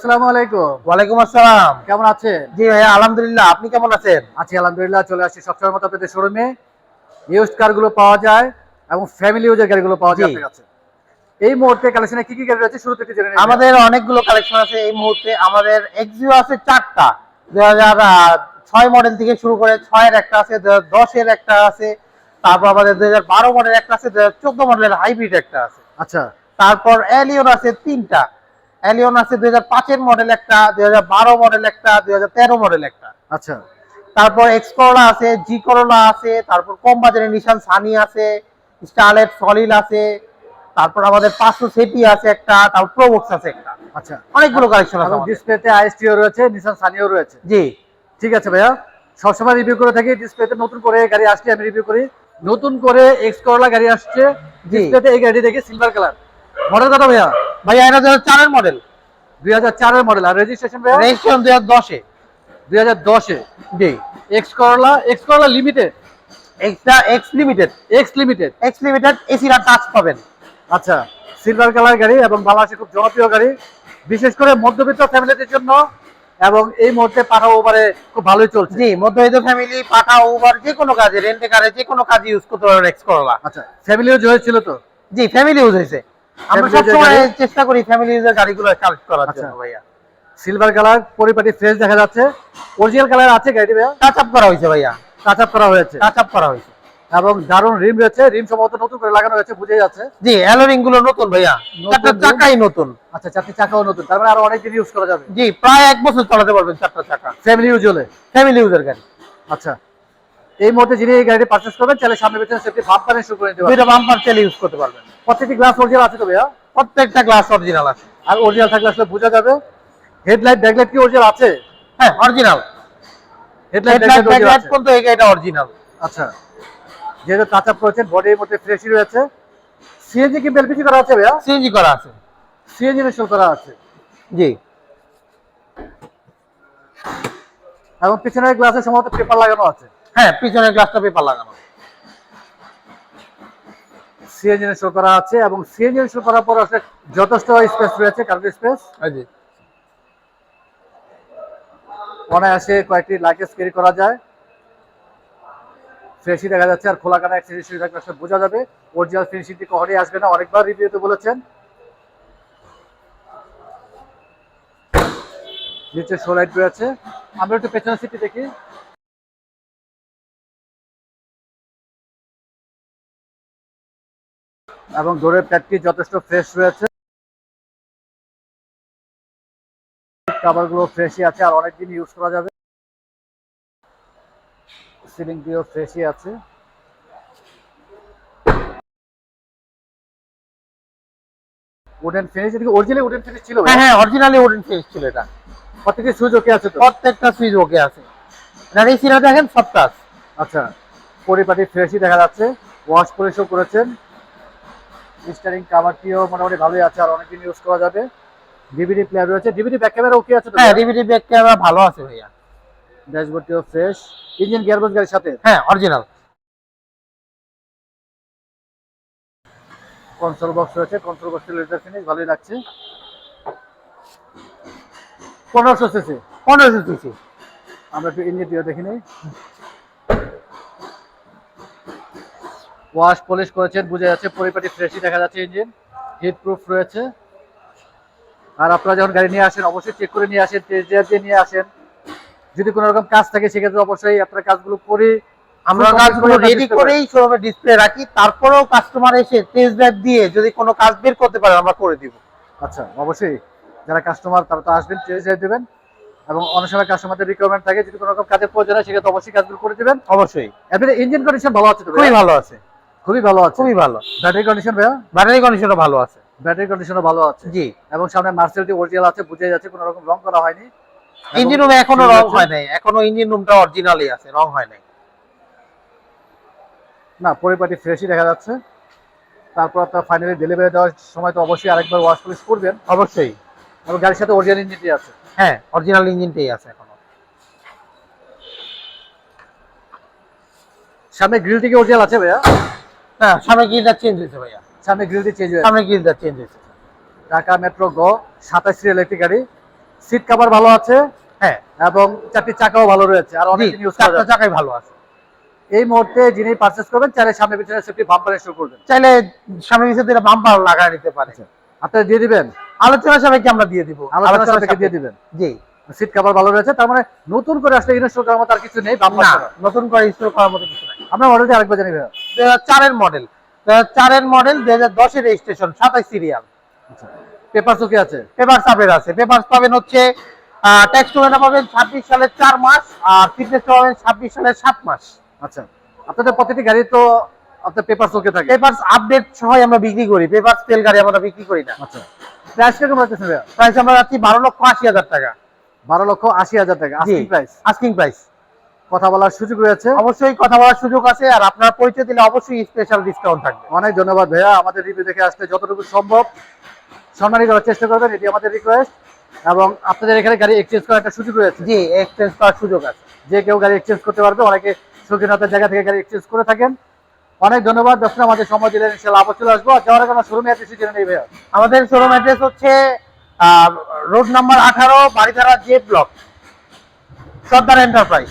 আসসালামু আলাইকুম। ওয়ালাইকুম আসসালাম। কেমন আছেন? জি ভাইয়া আলহামদুলিল্লাহ আপনি কেমন আছেন? আছি আলহামদুলিল্লাহ চলে আসছি সবসময় মতো আপনাদের শোরুমে ইউজড কারগুলো পাওয়া যায় এবং ফ্যামিলি ইউজের গাড়িগুলো পাওয়া যায় আপনার কাছে। এই মুহূর্তে কালেকশনে কি কি গাড়ি রয়েছে? শুরু থেকে জেনে আমাদের অনেকগুলো কালেকশন আছে এই মুহূর্তে। আমাদের এক্সিও আছে চারটা। হাজার ছয় মডেল থেকে শুরু করে ছয়ের একটা আছে দশের একটা আছে তারপর আমাদের দুই হাজার বারো মডেল একটা আছে দুই হাজার চোদ্দ মডেলের হাইব্রিড একটা আছে। আচ্ছা। তারপর অ্যালিয়ন আছে তিনটা। অ্যালিয়ন আছে দুই হাজার পাঁচের মডেল একটা দুই হাজার বারো মডেল একটা দুই হাজার তেরো মডেল একটা। আচ্ছা। তারপর এক্স করোলা আছে জি করোলা আছে তারপর কম বাজারের নিশান সানি আছে স্টারলেট সলিল আছে তারপর আমাদের পাঁচশো সেটি আছে একটা তারপর প্রোবক্স আছে একটা। আচ্ছা। অনেকগুলো কালেকশন আছে ডিসপ্লেতে আইএসটিও রয়েছে নিশান সানিও রয়েছে। জি। ঠিক আছে ভাইয়া। সবসময় রিভিউ করে থাকি ডিসপ্লেতে নতুন করে গাড়ি আসছে আমি রিভিউ করি। নতুন করে এক্স করলা গাড়ি আসছে। ডিসপ্লেতে এই গাড়ি দেখে সিলভার কালার মডেল কত ভাইয়া? ভাইয়া এটা দুই চারের মডেল দুই হাজার চারের মডেল আর রেজিস্ট্রেশন রেজিস্ট্রেশন দুই হাজার দশে। দুই হাজার দশে? জি। X Corolla X Corolla limited extra X limited X limited X limited এসিরা touch পাবেন। আচ্ছা সিলভার কালার গাড়ি এবং বাংলাদেশে খুব জনপ্রিয় গাড়ি। বিশেষ করে মধ্যবিত্ত ফ্যামিলিদের জন্য এবং এই মুহূর্তে পাঠাও ওভারে খুব ভালোই চলছে। জি মধ্যবিত্ত ফ্যামিলি পাঠা উবার যে কোনো কাজে রেন্টে কারে যে কোনো কাজে ইউজ করতে পারবেন এক্স করলা আচ্ছা ফ্যামিলিও জয় ছিল তো? জি ফ্যামিলি ইউজ হয়েছে। আমরা সবসময় চেষ্টা করি ফ্যামিলি ইউজের গাড়িগুলো কালেক্ট করার আচ্ছা। জন্য ভাইয়া। সিলভার কালার পরিপাটি ফ্রেশ দেখা যাচ্ছে। অরিজিনাল কালার আছে গাড়িটি ভাইয়া? টাচ আপ করা হয়েছে ভাইয়া। টাচ আপ করা হয়েছে। টাচ আপ করা হয়েছে। এবং দারুণ রিম রয়েছে। রিম সম্ভবত নতুন করে লাগানো হয়েছে বুঝে যাচ্ছে। জি অ্যালোরিংগুলো নতুন ভাইয়া। চারটা চাকাই নতুন। আচ্ছা চারটি চাকাও নতুন। তার মানে আরও অনেক দিন ইউজ করা যাবে। জি প্রায় এক বছর চালাতে পারবেন চারটা চাকা। ফ্যামিলি ইউজ হলে? ফ্যামিলি ইউজের গাড়ি। আচ্ছা। এই মুহূর্তে যিনি এই গাড়িটি পারচেস করবেন চাইলে সামনে পেছনে সেফটি ভাব পারেন শুরু করে নিতে পারবেন। দুইটা বাম্পার তেলে ইউজ করতে পারবেন। প্রত্যেকটি গ্লাস অরিজিনাল আছে তো ভাইয়া? প্রত্যেকটা গ্লাস অরিজিনাল আছে। আর অরিজিনাল থাকলে আসলে বোঝা যাবে। হেডলাইট ব্যাকলাইট কি অরিজিনাল আছে? হ্যাঁ অরিজিনাল হেডলাইট ব্যাকলাইট পর্যন্ত এই গাড়িটা অরিজিনাল আচ্ছা। যেহেতু টাচ আপ করেছেন বডির মধ্যে ফ্রেশই রয়েছে। সিএনজি কি এলপিজি করা আছে ভাইয়া? সিএনজি করা আছে। সিএনজি ইনস্টল করা আছে। জি। এবং পিছনের গ্লাসে সম্ভবত পেপার লাগানো আছে। হ্যাঁ পিছনের গ্লাসটা পেপার লাগানো। সিএনজি করা আছে এবং সিএনজি ইনস্টল করার পর আসলে যথেষ্ট স্পেস রয়েছে। কার্গো স্পেস জি অনায়াসে কয়েকটি লাগেজ ক্যারি করা যায়। ফ্রেশই দেখা যাচ্ছে আর খোলা কানা অ্যাক্সেসরি থাকলে আসলে বোঝা যাবে। অরিজিনাল ফিনিশিংটি কখনই আসবে না। অনেকবার রিভিউতে বলেছেন। নিচে শো লাইট রয়েছে। আমরা একটু পেছনের সিটটি দেখি। এবং দৌড়ের প্যাডটি যথেষ্ট ফ্রেশ রয়েছে। কাভারগুলো ফ্রেশই আছে আর অনেকদিন ইউজ করা যাবে। সিলিং দিয়েও ফ্রেশই আছে। Wooden finish originally wooden finish ছিল হ্যাঁ হ্যাঁ অরিজিনালি উডেন ফিনিশ ছিল এটা। প্রত্যেকটি সুইচ ওকে আছে তো? প্রত্যেকটা সুইচ ওকে আছে। এই সিরা দেখেন সব আচ্ছা পরিপাটি ফ্রেশই দেখা যাচ্ছে। ওয়াশ পলিশও করেছেন। স্টারিং কাভারটিও মোটামুটি ভালোই আছে আর অনেকদিন ইউজ করা যাবে। ডিভিডি প্লেয়ার রয়েছে। ডিভিডি ব্যাক ক্যামেরা ওকে আছে তো হ্যাঁ ডিভিডি ব্যাক ক্যামেরা ভালো আছে ভাইয়া। ড্যাশবোর্ডটিও ফ্রেশ ইঞ্জিন গিয়ারবক্স গাড়ির সাথে? হ্যাঁ অরিজিনাল কনসোল বক্স রয়েছে। কনসোল বক্সের লেটার ফিনিশ ভালোই লাগছে। পনেরোশো সিসি পনেরোশো সিসি আমরা একটু ইঞ্জিনটিও দেখে নিই ওয়াশ পলিশ করেছেন বোঝা যাচ্ছে পরিপাটি ফ্রেশই দেখা যাচ্ছে ইঞ্জিন হিট প্রুফ রয়েছে। আর আপনারা যখন গাড়ি নিয়ে আসেন অবশ্যই চেক করে নিয়ে আসেন টেস্ট ড্রাইভ দিয়ে নিয়ে আসেন। যদি কোনো রকম কাজ থাকে সেক্ষেত্রে অবশ্যই আপনার কাজগুলো করে। আমরা কাজগুলো রেডি করেই শোরুমে ডিসপ্লে রাখি তারপরেও কাস্টমার এসে টেস্ট ড্রাইভ দিয়ে যদি কোনো কাজ বের করতে পারে আমরা করে দিব। আচ্ছা অবশ্যই। যারা কাস্টমার তারা তো আসবেন টেস্ট ড্রাইভ দেবেন। এবং অনেক সময় কাস্টমারদের রিকোয়ারমেন্ট থাকে যদি কোনো রকম কাজের প্রয়োজন হয় সেক্ষেত্রে অবশ্যই কাজগুলো করে দেবেন। অবশ্যই। এমনি ইঞ্জিন কন্ডিশন ভালো আছে তো খুবই ভালো আছে। খুবই ভালো আছে। খুবই ভালো। ব্যাটারি কন্ডিশন ভাইয়া? ব্যাটারি কন্ডিশনও ভালো আছে। ব্যাটারি কন্ডিশনও ভালো আছে। জি। এবং সামনে মার্সেলটি অরিজিনাল আছে বুঝে যাচ্ছে কোনো রকম রং করা হয়নি। ইঞ্জিন রুমে এখনও রং হয় নাই। এখনও ইঞ্জিন রুমটা অরিজিনালই আছে রং হয় নাই। না পরিপাটি ফ্রেশই দেখা যাচ্ছে। তারপর আপনার ফাইনালি ডেলিভারি দেওয়ার সময় তো অবশ্যই আরেকবার ওয়াশ পলিশ করবেন। অবশ্যই। এবং গাড়ির সাথে অরিজিনাল ইঞ্জিনটি আছে। হ্যাঁ অরিজিনাল ইঞ্জিনটাই আছে এখনও। সামনে গ্রিলটি কি অরিজিনাল আছে ভাইয়া? হ্যাঁ সামনে গিয়ারটা চেঞ্জ হয়েছে ভাইয়া। সামনে গ্রিলটি চেঞ্জ হয়েছে। সামনে গিয়ারটা চেঞ্জ হয়েছে। ঢাকা মেট্রো গ সাতাশ একটি গাড়ি। সিট কভার ভালো আছে। হ্যাঁ। এবং চারটি চাকাও ভালো রয়েছে। আর অনেক ইউজ চারটা চাকাই ভালো আছে। এই মুহূর্তে যিনি করবেন চাইলে সামনে পিছনে সেফটি বাম্পার ইনস্টল করবেন। চাইলে সামনে দিলে বাম্পার লাগায় নিতে পারে। আপনারা দিয়ে দিবেন? আলোচনা সাপেক্ষে আমরা দিয়ে দিব। আলোচনা দিয়ে দিবেন। জি। সিট কভার ভালো রয়েছে তার মানে নতুন করে আসলে ইনস্টল করার মতো আর কিছু নেই না নতুন করে ইনস্টল করার মতো কিছু নাই। আমরা মডেলটি আরেকবার জানি চারের মডেল চারের মডেল দুই হাজার দশের রেজিস্ট্রেশন সাতাশ সিরিয়াল চোখে আছে? আছে। পাবেন হচ্ছে ট্যাক্স টোকেনটা পাবেন ছাব্বিশ সালের চার মাস আর ফিটনেস পাবেন ছাব্বিশ সালের সাত মাস। আচ্ছা আপনাদের প্রতিটি গাড়ি তো আপনার পেপার চোখে থাকে। আপডেট সহ আমরা বিক্রি করি। পেপার সেল গাড়ি আমরা বিক্রি করি না। আচ্ছা প্রাইস কীরকম রাখতেছেন প্রাইস আমরা যাচ্ছি বারো লক্ষ আশি হাজার টাকা। বারো লক্ষ আশি হাজার টাকা। আস্কিং প্রাইস আস্কিং প্রাইস কথা বলার সুযোগ রয়েছে। অবশ্যই কথা বলার সুযোগ আছে আর আপনার পরিচয় দিলে অবশ্যই স্পেশাল ডিসকাউন্ট থাকবে। অনেক ধন্যবাদ ভাইয়া। আমাদের রিভিউ দেখে আসলে যতটুকু সম্ভব সম্মানী করার চেষ্টা করবেন এটি আমাদের রিকোয়েস্ট এবং আপনাদের এখানে গাড়ি এক্সচেঞ্জ করার একটা সুযোগ রয়েছে। জি এক্সচেঞ্জ করার সুযোগ আছে। যে কেউ গাড়ি এক্সচেঞ্জ করতে পারবে অনেকে শৌখিনতার জায়গা থেকে গাড়ি এক্সচেঞ্জ করে থাকেন। অনেক ধন্যবাদ। দর্শন আমাদের সময় দিলেন ইনশাল্লাহ আবার চলে আসব। আর যাওয়ার আমার শোরুমে অ্যাড্রেস জেনে নেই ভাইয়া। আমাদের শোরুম অ্যাড্রেস হচ্ছে রোড নাম্বার আঠারো Baridhara J block Sardar enterprise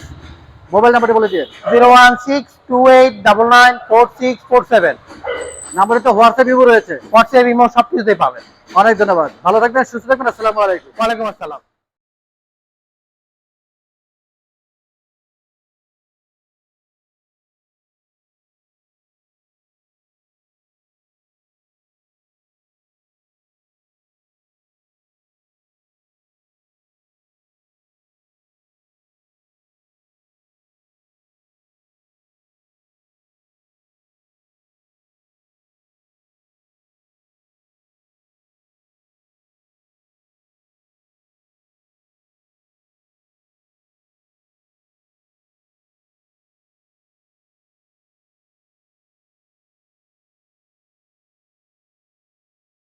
mobile নাম্বারটি বলে দিয়ে zero one six two eight double nine four six four seven নাম্বারে তো হোয়াটসঅ্যাপ ইমো রয়েছে। হোয়াটসঅ্যাপ ইমো সব কিছুতেই পাবেন। অনেক ধন্যবাদ। ভালো থাকবেন, সুস্থ থাকবেন। আসসালামু আলাইকুম। ওয়ালাইকুম আসসালাম।